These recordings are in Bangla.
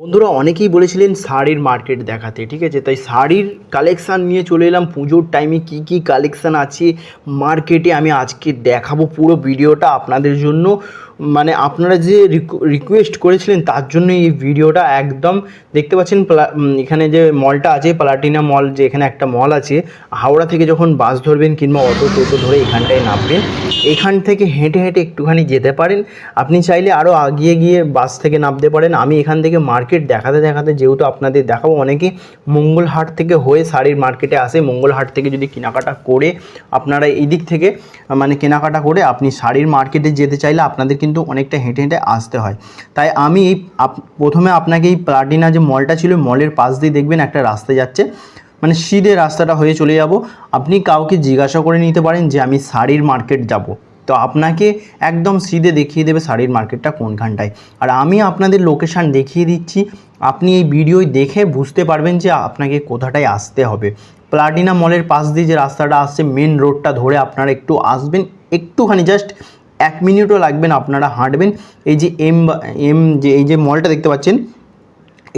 বন্ধুরা অনেকেই বলেছিলেন শাড়ির মার্কেট দেখাতে, ঠিক আছে? তাই শাড়ির কালেকশান নিয়ে চলে এলাম। পুজোর টাইমে কি কি কালেকশান আছে? মার্কেটে আমি আজকে দেখাবো পুরো ভিডিওটা আপনাদের জন্য। মানে আপনারা যে রিকোয়েস্ট করেছিলেন তার জন্য এই ভিডিওটা একদম দেখতে পাচ্ছেন এখানে যে মলটা আছে, প্লাটিনা মল যে এখানে একটা মল আছে, হাওড়া থেকে যখন বাস ধরবেন কিংবা অটো টোটো ধরে এখানটায় নামবেন, এখান থেকে হেঁটে হেঁটে একটুখানি যেতে পারেন। আপনি চাইলে আরও আগিয়ে গিয়ে বাস থেকে নামতে পারেন। আমি এখান থেকে মার্কেট দেখাতে দেখাতে যেহেতু আপনাদের দেখাবো, অনেকে মঙ্গলহাট থেকে হয়ে শাড়ির মার্কেটে আসে, মঙ্গলহাট থেকে যদি কেনাকাটা করে আপনারা এই দিক থেকে মানে কেনাকাটা করে আপনি শাড়ির মার্কেটে যেতে চাইলে আপনাদের কিন্তু অনেকটা হেঁটে হেঁটে আসতে হয়। তাই আমি এই প্রথমে আপনাকে এই প্লাটিনা যে মলটা ছিল মলের পাশ দিয়ে দেখবেন একটা রাস্তা যাচ্ছে। মানে সিধে রাস্তাটা হয়ে চলে যাব। আপনি কাউকে জিজ্ঞাসা করে নিতে পারেন যে, আমি শাড়ির মার্কেট যাব। তো আপনাকে একদম সিধে দেখিয়ে দেবে শাড়ির মার্কেটটা কোনখানটায়। আর আমি আপনাদের লোকেশান দেখিয়ে দিচ্ছি। আপনি এই ভিডিও দেখে বুঝতে পারবেন যে, আপনাকে কোথাটায় আসতে হবে। প্লাটিনা মলের পাশ দিয়ে যে রাস্তাটা আসছে মেন রোডটা ধরে আপনারা একটু আসবেন। একটুখানি জাস্ট এক মিনিটও লাগবে না, আপনারা হাঁটবেন। এই যে এম এম যে, এই যে মলটা দেখতে পাচ্ছেন,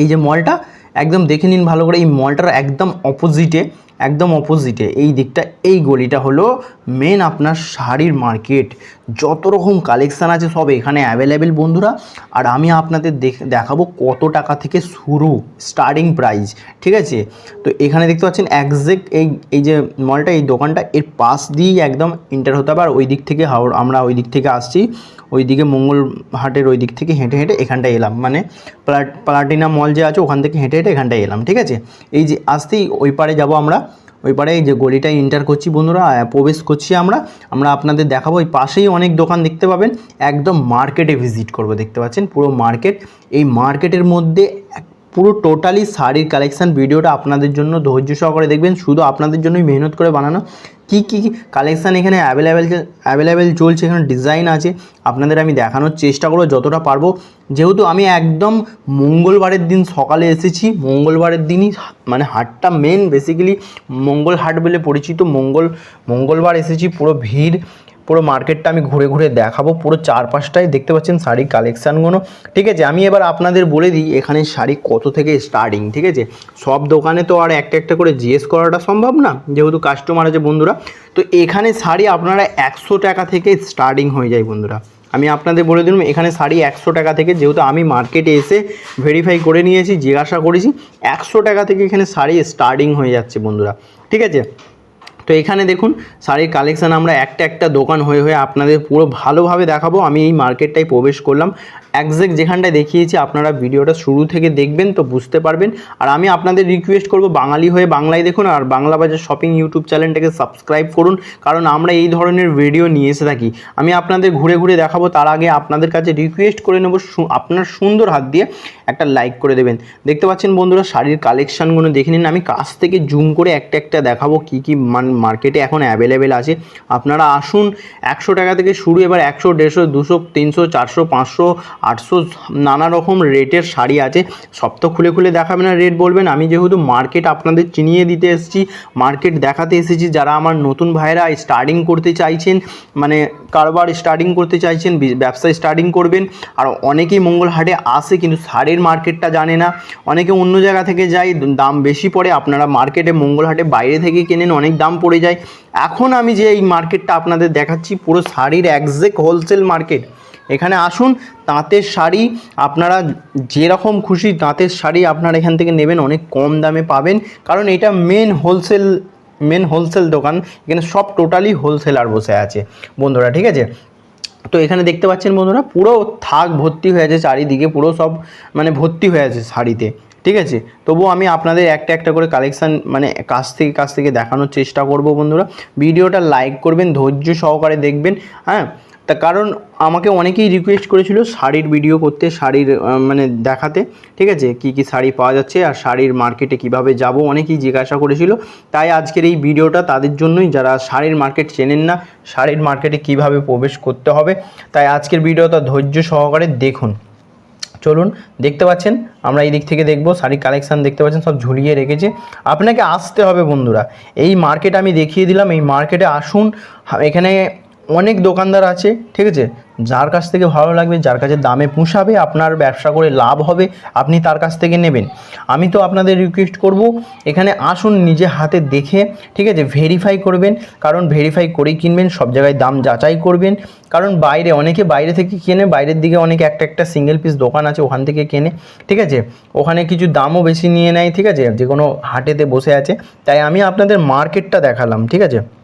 এই যে মলটা একদম দেখে নিন ভালো করে, এই মলটার একদম অপোজিটে একদম অপোজিটে এই দিকটা, এই গলিটা হলো মেন আপনার শাড়ির মার্কেট যত রকম কালেকশান আছে সব এখানে অ্যাভেলেবেল বন্ধুরা। আর আমি আপনাদের দেখ- দেখাবো কত টাকা থেকে শুরু স্টার্টিং প্রাইস ঠিক আছে? তো এখানে দেখতে পাচ্ছেন একজ্যাক্ট এই এই যে মলটা এই দোকানটা, এর পাশ দিয়েই একদম ইন্টার হতে হবে। আর ওই দিক থেকে হাওড়, আমরা ওই দিক থেকে আসছি। ওই দিকে মঙ্গলহাটের ওই দিক থেকে হেঁটে হেঁটে এখানটায় এলাম। মানে প্লা- প্লাটিনা মল যে আছে, ওখান থেকে হেঁটে হেঁটে এখানটায় এলাম, ঠিক আছে? এই যে আসতেই ওই পারে যাব আমরা। ওই পারে যে গলিটায় ইন্টার করছি বন্ধুরা প্রবেশ করছি আমরা। আমরা আপনাদের দেখাবো, ওই পাশেই অনেক দোকান দেখতে পাবেন। একদম মার্কেটে ভিজিট করব, দেখতে পাচ্ছেন? পুরো মার্কেট এই মার্কেটের মধ্যে পুরো টোটালি শাড়ির কালেকশান ভিডিওটা আপনাদের জন্য ধৈর্য সহকারে দেখবেন। শুধু আপনাদের জন্যই মেহনত করে বানানো। কী কী কালেকশান এখানে অ্যাভেলেবেল অ্যাভেলেবেল চলছে, এখানে ডিজাইন আছে, আপনাদের আমি দেখানোর চেষ্টা করব যতটা পারব। যেহেতু আমি একদম মঙ্গলবারের দিন সকালে এসেছি, মঙ্গলবারের দিনই মানে হাটটা মেন বেসিক্যালি মঙ্গল হাট বলে পরিচিত। মঙ্গল, মঙ্গলবার এসেছি, পুরো ভিড়। পুরো মার্কেটটা আমি ঘুরে ঘুরে দেখাবো। পুরো চারপাশটায় দেখতে পাচ্ছেন শাড়ির কালেকশানগুলো। ঠিক আছে, আমি এবার আপনাদের বলে দিই, এখানে শাড়ি কত থেকে স্টার্টিং ঠিক আছে? সব দোকানে তো আর একটা একটা করে জিজ্ঞেস করাটা সম্ভব না, যেহেতু কাস্টমার আছে বন্ধুরা। তো এখানে শাড়ি আপনারা একশো টাকা থেকে স্টার্টিং হয়ে যায় বন্ধুরা। আমি আপনাদের বলে দিলাম, এখানে শাড়ি একশো টাকা থেকে, যেহেতু আমি মার্কেটে এসে ভেরিফাই করে নিয়েছি, জিজ্ঞাসা করেছি, একশো টাকা থেকে এখানে শাড়ি স্টার্টিং হয়ে যাচ্ছে বন্ধুরা। ঠিক আছে? তো এখানে দেখুন, শাড়ির কালেকশান আমরা একটা একটা দোকান হয়ে হয়ে আপনাদের পুরো ভালোভাবে দেখাবো। আমি এই মার্কেটটায় প্রবেশ করলাম। একজ্যাক্ট যেখানটায় দেখিয়েছি, আপনারা ভিডিওটা শুরু থেকে দেখবেন তো বুঝতে পারবেন। আর আমি আপনাদের রিকোয়েস্ট করব বাঙালি হয়ে বাংলায় দেখুন আর বাংলা বাজার শপিং ইউটিউব চ্যানেলটাকে সাবস্ক্রাইব করুন। কারণ আমরা এই ধরনের ভিডিও নিয়ে এসে থাকি। আমি আপনাদের ঘুরে ঘুরে দেখাবো, তার আগে আপনাদের কাছে রিকোয়েস্ট করে নেব আপনার সুন্দর হাত দিয়ে একটা লাইক করে দেবেন। দেখতে পাচ্ছেন বন্ধুরা, শাড়ির কালেকশানগুলো দেখে নিন। আমি কাছ থেকে জুম করে একটা একটা দেখাবো কী কী মান মার্কেটে এখন অ্যাভেলেবেল আছে। আপনারা আসুন, একশো টাকা থেকে শুরু, এবার একশো, দেড়শো, দুশো, তিনশো, চারশো, পাঁচশো, আটশো, নানা রকম রেটের শাড়ি আছে। সব তো খুলে খুলে দেখাবে না, রেট বলবেন। আমি যেহেতু মার্কেট আপনাদের চিনিয়ে দিতে এসেছি, মার্কেট দেখাতে এসেছি, যারা আমার নতুন ভাইরা স্টার্টিং করতে চাইছেন মানে কারবার স্টার্টিং করতে চাইছেন ব্যবসা স্টার্টিং করবেন, আর অনেকেই মঙ্গলহাটে আসে, কিন্তু শাড়ির মার্কেটটা জানে না। অনেকে অন্য জায়গা থেকে যায়, দাম বেশি পড়ে, আপনারা মার্কেটে মঙ্গলহাটে বাইরে থেকে কেনেন, অনেক দাম পড়ে যায়। এখন আমি যে এই মার্কেটটা আপনাদের দেখাচ্ছি, পুরো শাড়ির একজ্যাক্ট হোলসেল মার্কেট এখানে আসুন, তাঁতের শাড়ি আপনারা যেরকম খুশি তাঁতের শাড়ি আপনারা এখান থেকে নেবেন, অনেক কম দামে পাবেন। কারণ এটা মেন হোলসেল মেন হোলসেল দোকান। এখানে সব টোটালি হোলসেলার বসে আছে। বন্ধুরা, ঠিক আছে? তো এখানে দেখতে পাচ্ছেন বন্ধুরা, পুরো থাক ভর্তি হয়ে আছে চারিদিকে, পুরো সব মানে ভর্তি হয়ে আছে শাড়িতে। ঠিক আছে? তবু আমি আপনাদের একটা একটা করে কালেকশান মানে কাছ থেকে কাছ থেকে দেখানোর চেষ্টা করব বন্ধুরা। ভিডিওটা লাইক করবেন, ধৈর্য সহকারে দেখবেন হ্যাঁ? তা কারণ আমাকে অনেকেই রিকোয়েস্ট করেছিল শাড়ির ভিডিও করতে, শাড়ির মানে দেখাতে, ঠিক আছে? কি কি শাড়ি পাওয়া যাচ্ছে আর শাড়ির মার্কেটে কীভাবে যাব অনেকেই জিজ্ঞাসা করেছিল। তাই আজকের এই ভিডিওটা তাদের জন্যই, যারা শাড়ির মার্কেট চেনেন না, শাড়ির মার্কেটে কীভাবে প্রবেশ করতে হবে, তাই আজকের ভিডিওটা ধৈর্য সহকারে দেখুন। চলুন দেখতে পাচ্ছেন, আমরা এই দিক থেকে দেখব শাড়ির কালেকশান দেখতে পাচ্ছেন, সব ঝুলিয়ে রেখেছে। আপনাকে আসতে হবে বন্ধুরা, এই মার্কেট আমি দেখিয়ে দিলাম, এই মার্কেটে আসুন, এখানে অনেক দোকানদার আছে, ঠিক আছে? যার কাছ থেকে ভালো লাগবে, যার কাছে দামে পুষাবে, আপনার ব্যবসা করে লাভ হবে, আপনি তার কাছ থেকে নেবেন। আমি তো আপনাদের রিকোয়েস্ট করব, এখানে আসুন, নিজে হাতে দেখে, ঠিক আছে ভেরিফাই করবেন। কারণ ভেরিফাই করেই কিনবেন, সব জায়গায় দাম যাচাই করবেন। কারণ বাইরে, অনেকে বাইরে থেকে কেনে, বাইরের দিকে অনেকে একটা একটা সিঙ্গেল পিস দোকান আছে, ওখান থেকে কেনে, ঠিক আছে? ওখানে কিছু দামও বেশি নিয়ে নেয়, ঠিক আছে? যে কোনো হাটেতে বসে আছে। তাই আমি আপনাদের মার্কেটটা দেখালাম, ঠিক আছে?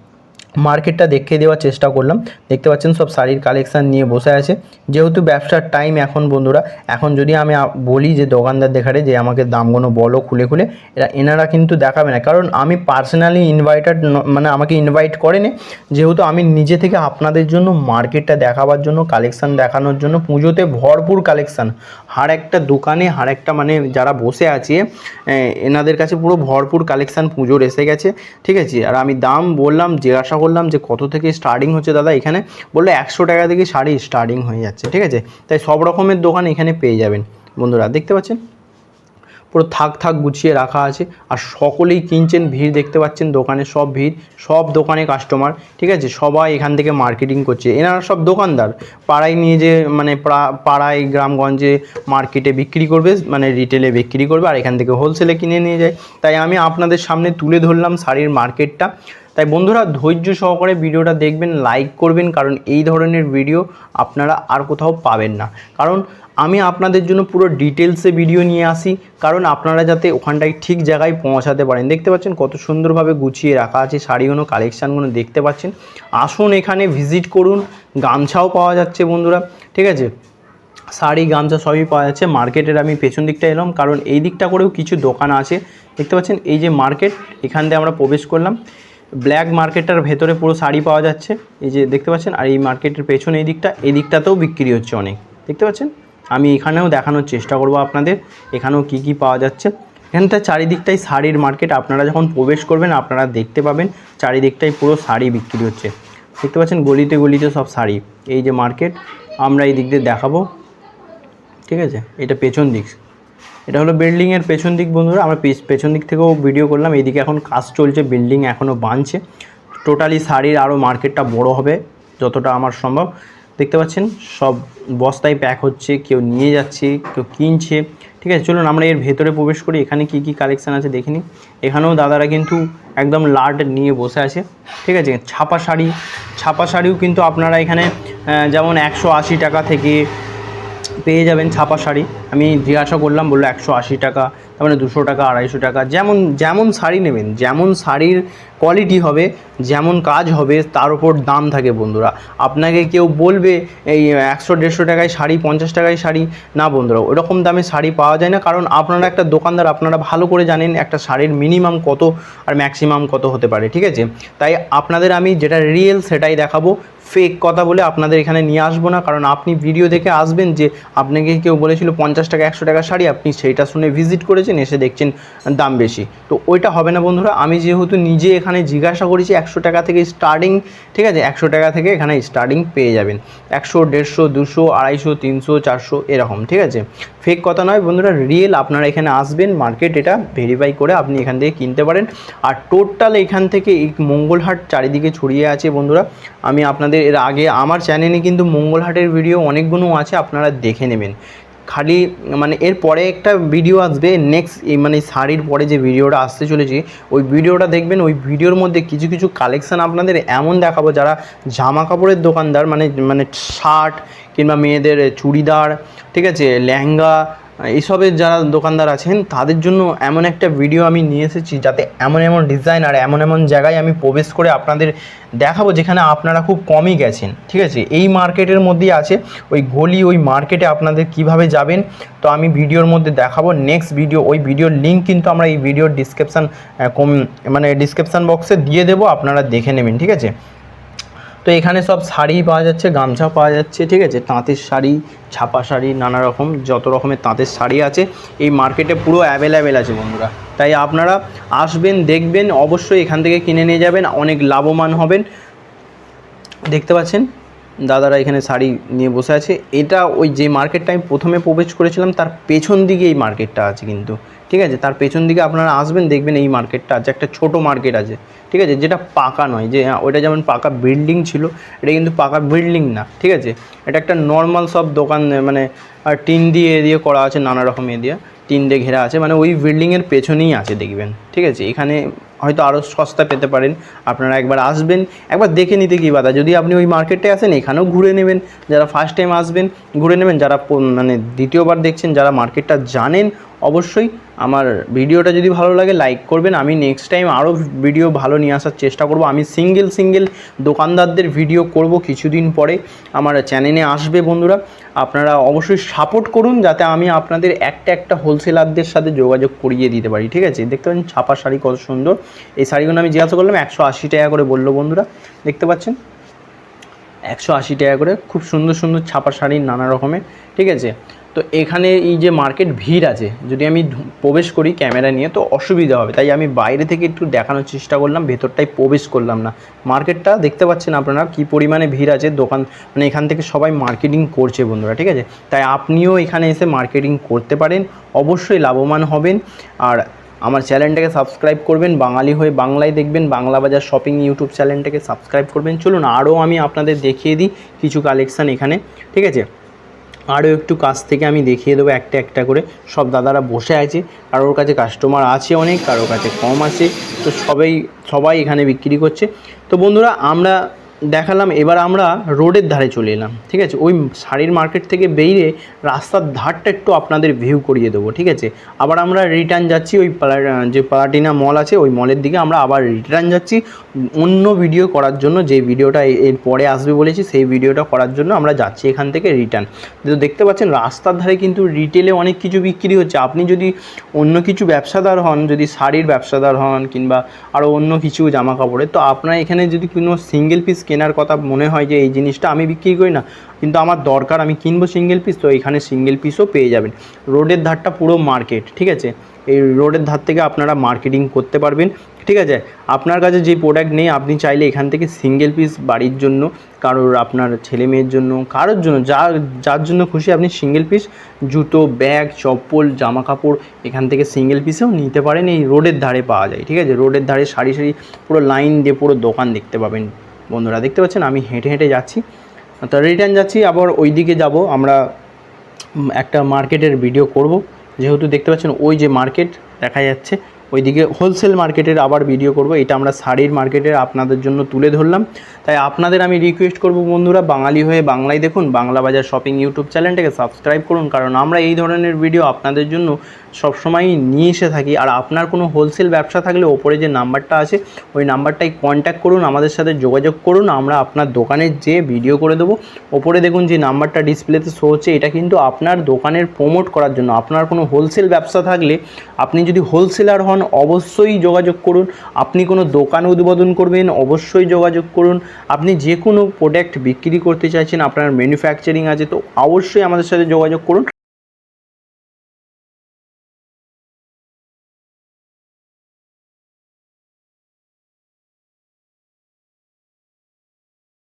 মার্কেটটা দেখিয়ে দেওয়ার চেষ্টা করলাম। দেখতে পাচ্ছেন সব শাড়ির কালেকশান নিয়ে বসে আছে। যেহেতু ব্যবসার টাইম এখন বন্ধুরা, এখন যদি আমি বলি যে দোকানদার দেখারে যে আমাকে দামগুলো বলো খুলে খুলে, এরা এনারা কিন্তু দেখাবে না। কারণ আমি পার্সোনালি ইনভাইটেড মানে আমাকে ইনভাইট করেনি। যেহেতু আমি নিজে থেকে আপনাদের জন্য মার্কেটটা দেখাবার জন্য কালেকশান দেখানোর জন্য পুজোতে ভরপুর কালেকশান হার একটা দোকানে, হার একটা মানে যারা বসে আছে এনাদের কাছে পুরো ভরপুর কালেকশান পুজোর এসে গেছে। ঠিক আছে? আর আমি দাম বললাম, জিজ্ঞাসা করলাম যে কত থেকে স্টার্টিং হচ্ছে দাদা? এখানে বলল একশো টাকা থেকে শাড়ি স্টার্টিং হয়ে যাচ্ছে, ঠিক আছে? তাই সব রকমের দোকান এখানে পেয়ে যাবেন। বন্ধুরা, দেখতে পাচ্ছেন? পুরো থাক থাক গুছিয়ে রাখা আছে আর সকলেই কিনছেন ভিড় দেখতে পাচ্ছেন, দোকানে সব ভিড়, সব দোকানে কাস্টমার ঠিক আছে? সবাই এখান থেকে মার্কেটিং করছে। এনারা সব দোকানদার, পাড়ায় নিয়ে যে মানে পাড়ায়, গ্রামগঞ্জে মার্কেটে বিক্রি করবে মানে রিটেলে বিক্রি করবে আর এখান থেকে হোলসেলে কিনে নিয়ে যায়। তাই আমি আপনাদের সামনে তুলে ধরলাম শাড়ির মার্কেটটা তাই বন্ধুরা ধৈর্য সহকারে ভিডিওটা দেখবেন লাইক করবেন, কারণ এই ধরনের ভিডিও আপনারা আর কোথাও পাবেন না। কারণ আমি আপনাদের জন্য পুরো ডিটেলসে ভিডিও নিয়ে আসি, কারণ আপনারা যাতে ওখানটায় ঠিক জায়গায় পৌঁছাতে পারেন। দেখতে পাচ্ছেন কত সুন্দরভাবে গুছিয়ে রাখা আছে, শাড়িগুলো কালেকশানগুলো দেখতে পাচ্ছেন। আসুন এখানে ভিজিট করুন, গামছাও পাওয়া যাচ্ছে বন্ধুরা, ঠিক আছে? শাড়ি, গামছা সবই পাওয়া যাচ্ছে। মার্কেটের আমি পেছন দিকটা এলাম, কারণ এই দিকটা করেও কিছু দোকান আছে। দেখতে পাচ্ছেন, এই যে মার্কেট এখান দিয়ে আমরা প্রবেশ করলাম। ব্ল্যাক মার্কেটটার ভেতরে পুরো শাড়ি পাওয়া যাচ্ছে। এই যে দেখতে পাচ্ছেন, আর এই মার্কেটের পেছনে এই দিকটা, এই দিকটাতেও বিক্রি হচ্ছে অনেক। দেখতে পাচ্ছেন? আমি এখানেও দেখানোর চেষ্টা করব আপনাদের, এখানেও কি কি পাওয়া যাচ্ছে। এখানটা চারিদিকটাই শাড়ির মার্কেট আপনারা যখন প্রবেশ করবেন, আপনারা দেখতে পাবেন, চারিদিকটাই পুরো শাড়ি বিক্রি হচ্ছে। দেখতে পাচ্ছেন, গলিতে গলিতে সব শাড়ি। এই যে মার্কেট আমরা এই দিক দিয়ে দেখাবো। ঠিক আছে? এটা পেছন দিক। এটা হলো বিল্ডিংয়ের পেছন দিক বন্ধুরা, আমরা পেছ- পেছন দিক থেকেও ভিডিও করলাম, এইদিকে এখন কাজ চলছে বিল্ডিং এখনও বানছে। টোটালি শাড়ির আরও মার্কেটটা বড় হবে, যতটা আমার সম্ভব। দেখতে পাচ্ছেন, সব বস্তায় প্যাক হচ্ছে, কেউ নিয়ে যাচ্ছে, কেউ কিনছে। ঠিক আছে, চলুন আমরা এর ভেতরে প্রবেশ করি, এখানে কি কি কালেকশান আছে দেখে নিই। এখানেও দাদারা কিন্তু একদম লাট নিয়ে বসে আছে। ঠিক আছে, ছাপা শাড়ি, ছাপা শাড়িও কিন্তু আপনারা এখানে যেমন একশো আশি টাকা থেকে পেয়ে যাবেন ছাপা শাড়ি। আমি জিজ্ঞাসা করলাম, বলল একশো আশি টাকা, তার মানে দুশো টাকা, আড়াইশো টাকা। যেমন যেমন শাড়ি নেবেন, যেমন শাড়ির কোয়ালিটি হবে, যেমন কাজ হবে, তার উপর দাম থাকে বন্ধুরা। আপনাকে কেউ বলবে, এই একশো দেড়শো টাকায় শাড়ি, পঞ্চাশ টাকায় শাড়ি, না বন্ধুরা, ওরকম দামে শাড়ি পাওয়া যায় না, কারণ আপনারা একটা দোকানদার, আপনারা ভালো করে জানেন একটা শাড়ির মিনিমাম কত আর ম্যাক্সিমাম কত হতে পারে, ঠিক আছে? তাই আপনাদের আমি যেটা রিয়েল সেটাই দেখাবো ফেক কথা বলে আপনাদের এখানে নিয়ে আসব না। কারণ আপনি ভিডিও দেখে আসবেন যে আপনাকে কেউ বলেছিল পঞ্চাশ টাকা, একশো টাকা শাড়ি, আপনি সেইটা শুনে ভিজিট করেছেন, এসে দেখছেন দাম বেশি। তো ওইটা হবে না বন্ধুরা, আমি যেহেতু নিজে এখানে জিজ্ঞাসা করেছি, একশো টাকা থেকে স্টার্টিং ঠিক আছে? একশো টাকা থেকে এখানে স্টার্টিং পেয়ে যাবেন। একশো, দেড়শো, দুশো, আড়াইশো, তিনশো, চারশো, এরকম, ঠিক আছে? ফেক কথা নয় বন্ধুরা রিয়েল আপনারা এখানে আসবেন মার্কেট এটা ভেরিফাই করে আপনি এখান থেকে কিনতে পারেন। আর টোটাল এখান থেকে এই মঙ্গলহাট চারিদিকে ছড়িয়ে আছে বন্ধুরা। আমি আপনাদের এর আগে আমার চ্যানেলে কিন্তু মঙ্গলহাটের ভিডিও অনেকগুলো আছে, আপনারা দেখে নেবেন। খালি মানে এর পরে একটা ভিডিও আসবে নেক্সট মানে শাড়ির পরে যে ভিডিওটা আসতে চলেছে, ওই ভিডিওটা দেখবেন, ওই ভিডিওর মধ্যে কিছু কিছু কালেকশান আপনাদের এমন দেখাবো যারা জামা কাপড়ের দোকানদার মানে মানে শার্ট কিংবা মেয়েদের চুড়িদার, ঠিক আছে, লেহেঙ্গা এইসবের যারা দোকানদার আছেন, তাদের জন্য এমন একটা ভিডিও আমি নিয়ে এসেছি যাতে এমন এমন ডিজাইন আর এমন এমন জায়গায় আমি প্রবেশ করে আপনাদের দেখাবো যেখানে আপনারা খুব কমই গেছেন, ঠিক আছে? এই মার্কেটের মধ্যেই আছে, ওই গলি, ওই মার্কেটে আপনাদের কীভাবে যাবেন, তো আমি ভিডিওর মধ্যে দেখাবো। নেক্সট ভিডিও ওই ভিডিওর লিঙ্ক কিন্তু আমরা এই ভিডিওর ডিসক্রিপশান কম মানে ডিসক্রিপশান বক্সে দিয়ে দেবো, আপনারা দেখে নেবেন, ঠিক আছে? তো এখানে সব শাড়ি পাওয়া যাচ্ছে, গামছা পাওয়া যাচ্ছে, ঠিক আছে? তাঁতের শাড়ি, ছাপা শাড়ি, নানা রকম, যত রকমের তাঁতের শাড়ি আছে, এই মার্কেটে পুরো অ্যাভেলেবেল আছে বন্ধুরা। তাই আপনারা আসবেন, দেখবেন, অবশ্যই এখান থেকে কিনে নিয়ে যাবেন, অনেক লাভবান হবেন। দেখতে পাচ্ছেন? দাদারা এখানে শাড়ি নিয়ে বসে আছে। এটা ওই যে মার্কেটটা আমি প্রথমে প্রবেশ করেছিলাম, তার পেছন দিকে এই মার্কেটটা আছে কিন্তু। ঠিক আছে? তার পেছন দিকে আপনারা আসবেন দেখবেন এই মার্কেটটা আছে একটা ছোট মার্কেট আছে ঠিক আছে? যেটা পাকা নয় যে হ্যাঁ, ওইটা যেমন পাকা বিল্ডিং ছিল এটা কিন্তু পাকা বিল্ডিং না ঠিক আছে? এটা একটা নর্মাল সব দোকান মানে টিন দিয়ে দিয়ে করা আছে নানা রকম এ দিয়ে টিন দিয়ে ঘেরা আছে মানে ওই বিল্ডিংয়ের পেছনেই আছে দেখবেন ঠিক আছে? এখানে হয়তো আরও সস্তা পেতে পারেন। আপনারা একবার আসবেন, একবার দেখে নিতে কী বাধা। যদি আপনি ওই মার্কেটে আসেন, এখানেও ঘুরে নেবেন। যারা ফার্স্ট টাইম আসবেন, ঘুরে নেবেন। যারা মানে দ্বিতীয়বার দেখছেন, যারা মার্কেটটা জানেন, অবশ্যই আমার ভিডিওটা যদি ভালো লাগে লাইক করবেন। আমি নেক্সট টাইম আরও ভিডিও ভালো নিয়ে আসার চেষ্টা করব। আমি সিঙ্গেল সিঙ্গেল দোকানদারদের ভিডিও করব কিছুদিন পরে। আমার চ্যানেলে আসবে বন্ধুরা। আপনারা অবশ্যই সাপোর্ট করুন যাতে আমি আপনাদের একটা একটা হোলসেলারদের সাথে যোগাযোগ করিয়ে দিতে পারি, ঠিক আছে? দেখতে পাচ্ছেন ছাপা শাড়ি কত সুন্দর। এই শাড়িগুলো আমি জিজ্ঞাসা করলাম, একশো আশি টাকা করে বলল বন্ধুরা, দেখতে পাচ্ছেন? একশো আশি টাকা করে খুব সুন্দর সুন্দর ছাপা শাড়ি নানা রকমের, ঠিক আছে? তো এখানে এই যে মার্কেট ভিড় আছে, যদি আমি প্রবেশ করি ক্যামেরা নিয়ে, তো অসুবিধা হবে। তাই আমি বাইরে থেকে একটু দেখানোর চেষ্টা করলাম ভেতরটাই প্রবেশ করলাম না। মার্কেটটা দেখতে পাচ্ছেন আপনারা কী পরিমাণে ভিড় আছে, দোকান মানে এখান থেকে সবাই মার্কেটিং করছে বন্ধুরা, ঠিক আছে? তাই আপনিও এখানে এসে মার্কেটিং করতে পারেন, অবশ্যই লাভবান হবেন। আর আমার চ্যানেলটাকে সাবস্ক্রাইব করবেন, বাঙালি হয়ে বাংলায় দেখবেন, বাংলা বাজার শপিং ইউটিউব চ্যানেলটাকে সাবস্ক্রাইব করবেন। চলুন আরও আমি আপনাদের দেখিয়ে দিই কিছু কালেকশান এখানে, ঠিক আছে? আরও একটু কাছ থেকে আমি দেখিয়ে দেবো একটা একটা করে। সব দাদারা বসে আছে। কারোর কাছে কাস্টমার আছে অনেক, কারোর কাছে কম আছে। তো সবাই সবাই এখানে বিক্রি করছে। তো বন্ধুরা, আমরা দেখালাম, এবার আমরা রোডের ধারে চলে এলাম, ঠিক আছে? ওই শাড়ির মার্কেট থেকে বেরিয়ে রাস্তার ধারটা একটু আপনাদের ভিউ করিয়ে দেবো, ঠিক আছে? আবার আমরা রিটার্ন যাচ্ছি ওই যে প্লাটিনা মল আছে, ওই মলের দিকে আমরা আবার রিটার্ন যাচ্ছি। অন্য ভিডিও করার জন্য, যে ভিডিওটা এর পরে আসবে বলেছি, সেই ভিডিওটা করার জন্য আমরা যাচ্ছি এখান থেকে রিটার্ন তো দেখতে পাচ্ছেন, রাস্তার ধারে কিন্তু রিটেলে অনেক কিছু বিক্রি হচ্ছে। আপনি যদি অন্য কিছু ব্যবসাদার হন, যদি শাড়ির ব্যবসাদার হন, কিংবা আরও অন্য কিছু জামা কাপড়ের তো আপনার এখানে যদি কোনো সিঙ্গেল পিস কেনার কথা মনে হয় যে এই জিনিসটা আমি বিক্রি করি না। কিন্তু আমার দরকার, আমি কিনবো সিঙ্গেল পিস তো এখানে সিঙ্গেল পিসও পেয়ে যাবেন। রোডের ধারটা পুরো মার্কেট ঠিক আছে? এই রোডের ধার থেকে আপনারা মার্কেটিং করতে পারবেন, ঠিক আছে? আপনার কাছে যে প্রোডাক্ট নেই, আপনি চাইলে এখান থেকে সিঙ্গেল পিস বাড়ির জন্য, কারোর আপনার ছেলে মেয়ের জন্য, কারোর জন্য, যা, যার জন্য খুশি আপনি সিঙ্গেল পিস জুতো ব্যাগ চপ্পল জামা কাপড় এখান থেকে সিঙ্গেল পিসেও নিতে পারেন। এই রোডের ধারে পাওয়া যায়, ঠিক আছে? রোডের ধারে সারি সারি পুরো লাইন দিয়ে পুরো দোকান দেখতে পাবেন। বন্ধুরা দেখতে পাচ্ছেন, আমি হেঁটে হেঁটে যাচ্ছি। তো রিটার্ন যাচ্ছি, আবার ওই দিকে যাব। আমরা একটা মার্কেটের ভিডিও করব। যেহেতু দেখতে পাচ্ছেন, ওই যে মার্কেট দেখা যাচ্ছে। ওইদিকে হোলসেল মার্কেটের আবার ভিডিও করব। এটা আমরা শাড়ির মার্কেটের আপনাদের জন্য তুলে ধরলাম। তাই আপনাদের আমি রিকোয়েস্ট করব বন্ধুরা, বাঙালি হয়ে বাংলায় দেখুন, বাংলা বাজার শপিং ইউটিউব চ্যানেলটাকে সাবস্ক্রাইব করুন। কারণ আমরা এই ধরনের ভিডিও আপনাদের জন্য সবসময়ই নিয়ে এসে থাকি। আর আপনার কোনো হোলসেল ব্যবসা থাকলে ওপরে যে নাম্বারটা আছে, ওই নাম্বারটাই কন্ট্যাক্ট করুন, আমাদের সাথে যোগাযোগ করুন। আমরা আপনার দোকানে যে ভিডিও করে দেবো। ওপরে দেখুন যে নাম্বারটা ডিসপ্লেতে শো হচ্ছে, এটা কিন্তু আপনার দোকানের প্রমোট করার জন্য। আপনার কোনো হোলসেল ব্যবসা থাকলে আপনি যদি হোলসেলার হন অবশ্যই যোগাযোগ করুন। আপনি কোনো দোকান উদ্বোধন করবেন, অবশ্যই যোগাযোগ করুন। আপনি যে কোনো প্রোডাক্ট বিক্রি করতে চাইছেন, আপনার ম্যানুফ্যাকচারিং আছে, তো অবশ্যই আমাদের সাথে যোগাযোগ করুন।